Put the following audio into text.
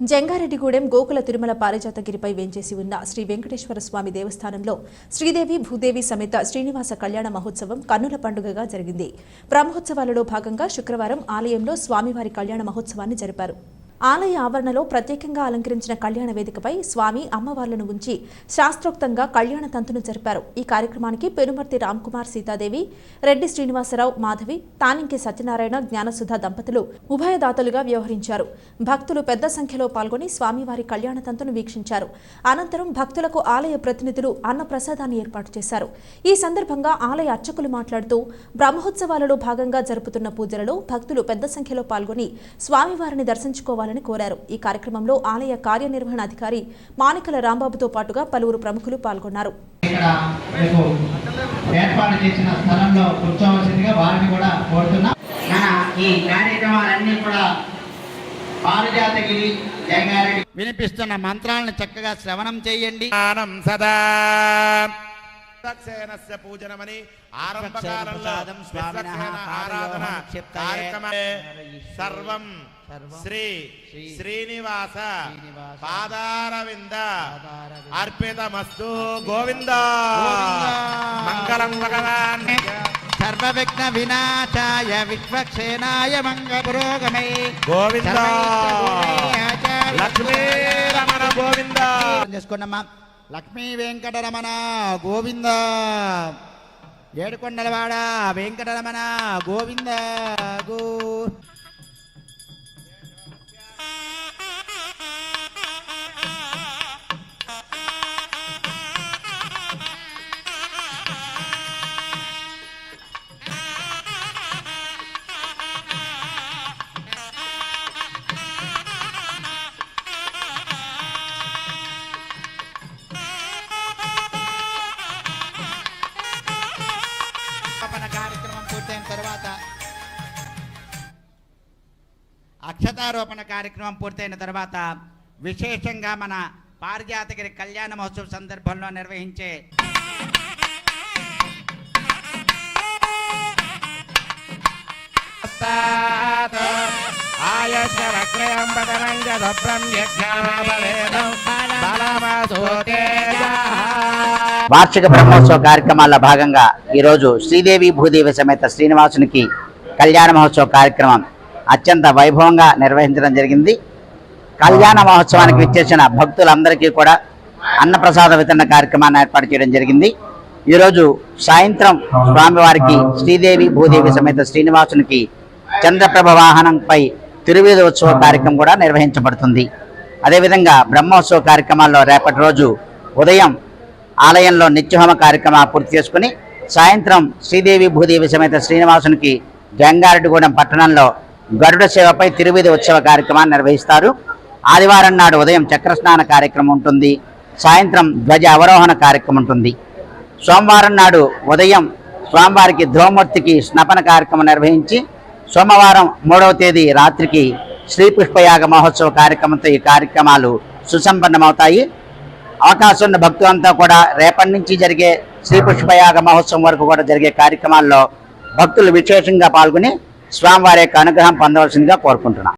జంగారెడ్డిగూడెం గోకుల తిరుమల పారిజాతగిరిపై వేంచేసి ఉన్న శ్రీ వెంకటేశ్వర స్వామి దేవస్థానంలో శ్రీదేవి భూదేవి సమేత శ్రీనివాస కళ్యాణ మహోత్సవం కన్నుల పండుగగా జరిగింది. బ్రహ్మోత్సవాలలో భాగంగా శుక్రవారం ఆలయంలో స్వామివారి కళ్యాణ మహోత్సవాన్ని జరిపారు. ఆలయ ఆవరణలో ప్రత్యేకంగా అలంకరించిన కళ్యాణ వేదికపై స్వామి అమ్మవార్లను ఉంచి శాస్త్రోక్తంగా కళ్యాణ తంతును జరిపారు. ఈ కార్యక్రమానికి పెనుమర్తి రామ్కుమార్ సీతాదేవి రెడ్డి శ్రీనివాసరావు మాధవి తానింకి సత్యనారాయణ జ్ఞానసుధ దంపతులు ఉభయదాతలుగా వ్యవహరించారు. భక్తులు పెద్ద సంఖ్యలో పాల్గొని స్వామివారి కళ్యాణ తంతును వీక్షించారు. అనంతరం భక్తులకు ఆలయ ప్రతినిధులు అన్నప్రసాదాన్ని ఏర్పాటు చేశారు. ఈ సందర్భంగా ఆలయ అర్చకులు మాట్లాడుతూ బ్రహ్మోత్సవాలలో భాగంగా జరుపుతున్న పూజలలో భక్తులు పెద్ద సంఖ్యలో పాల్గొని స్వామివారిని దర్శించుకోవాలని కోరారు. ఈ కార్యక్రమంలో ఆలయ కార్యనిర్వహణ అధికారి మానికల రాంబాబుతో పాటుగా పలువురు ప్రముఖులు పాల్గొన్నారు. ఇక్కడ రేపు ఏర్పాటు చేసిన స్థలంలో కూర్చోవలసిందిగా వారిని కూడా కోరుతున్నాం. మన ఈ కార్యక్రమాలన్నీ కూడా పారిజాతగిరి జంగారెడ్డి వినిపిస్తున్న మంత్రాలను చక్కగా శ్రవణం చేయండి. సదా విశ్వక్సేనస్య పూజనమని ఆరంభకాలంలో విశ్వక్సేన ఆరాధన. కార్యక్రమే సర్వం శ్రీ శ్రీ శ్రీనివాస పాదారవింద అర్పితమస్తు గోవింద. మంగళం భగవాన్. సర్వ విఘ్న వినాశాయ విశ్వక్షేనాయ మంగ పురోగమై గోవింద లక్ష్మీ రమణ గోవింద. చేసుకున్నమ్మా. లక్ష్మీ వెంకటరమణ గోవింద. ఏడుకొండలవాడ వెంకటరమణ గోవింద. గో అక్షతారోపణ కార్యక్రమం పూర్తయిన తర్వాత విశేషంగా మన పారిజాతగిరి కళ్యాణ మహోత్సవ సందర్భంలో నిర్వహించే వార్షిక బ్రహ్మోత్సవ కార్యక్రమాల్లో భాగంగా ఈరోజు శ్రీదేవి భూదేవి సమేత శ్రీనివాసునికి కళ్యాణ మహోత్సవ కార్యక్రమం అత్యంత వైభవంగా నిర్వహించడం జరిగింది. కళ్యాణ మహోత్సవానికి విచ్చేసిన భక్తులందరికీ కూడా అన్నప్రసాద వితరణ కార్యక్రమాన్ని ఏర్పాటు చేయడం జరిగింది. ఈరోజు సాయంత్రం స్వామివారికి శ్రీదేవి భూదేవి సమేత శ్రీనివాసునికి చంద్రప్రభ వాహనంపై తిరువీధి ఉత్సవ కార్యక్రమం కూడా నిర్వహించబడుతుంది. అదేవిధంగా బ్రహ్మోత్సవ కార్యక్రమాల్లో రేపటి రోజు ఉదయం ఆలయంలో నిత్యహోమ కార్యక్రమం పూర్తి చేసుకుని సాయంత్రం శ్రీదేవి భూదేవి సమేత శ్రీనివాసునికి గంగారెడ్డిగూడెం పట్టణంలో గరుడ సేవపై తిరువిధి ఉత్సవ కార్యక్రమాన్ని నిర్వహిస్తారు. ఆదివారం నాడు ఉదయం చక్రస్నాన కార్యక్రమం ఉంటుంది. సాయంత్రం ధ్వజ అవరోహణ కార్యక్రమం ఉంటుంది. సోమవారం నాడు ఉదయం స్వామివారికి ధ్రువమూర్తికి స్నపన కార్యక్రమం నిర్వహించి సోమవారం మూడవ తేదీ రాత్రికి శ్రీ పుష్పయాగ మహోత్సవ కార్యక్రమంతో ఈ కార్యక్రమాలు సుసంపన్నమవుతాయి. అవకాశం ఉన్న భక్తులంతా కూడా రేపటి నుంచి జరిగే శ్రీ పుష్పయాగ మహోత్సవం వరకు కూడా జరిగే కార్యక్రమాల్లో భక్తులు విశేషంగా పాల్గొని స్వామివారి యొక్క అనుగ్రహం పొందవలసిందిగా కోరుకుంటున్నాం